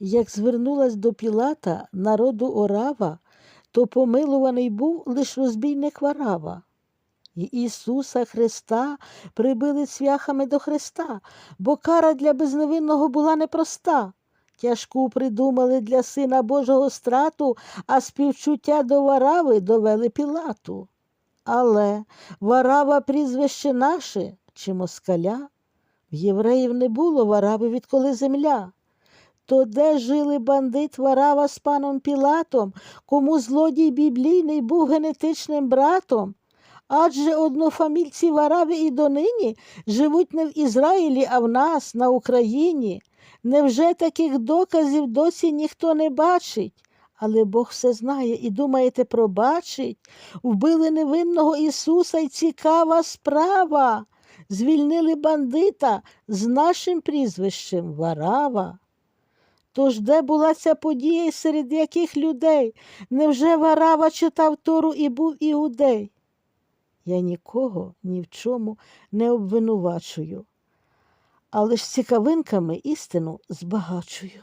Як звернулась до Пілата народу орава, то помилуваний був лиш розбійник Варава. І Ісуса Христа прибили цвяхами до Христа, бо кара для безневинного була непроста. Тяжку придумали для Сина Божого страту, а співчуття до Варави довели Пілату. Але Варава прізвище наше чи москаля? В євреїв не було Варави, відколи земля. То де жили бандит Варава з паном Пілатом, кому злодій біблійний був генетичним братом? Адже однофамільці Варави і донині живуть не в Ізраїлі, а в нас, на Україні. Невже таких доказів досі ніхто не бачить? Але Бог все знає і думаєте, пробачить? Вбили невинного Ісуса й цікава справа. Звільнили бандита з нашим прізвищем Варава. Тож де була ця подія і серед яких людей? Невже Варава читав Тору і був іудей? Я нікого ні в чому не обвинувачую, але ж цікавинками істину збагачую.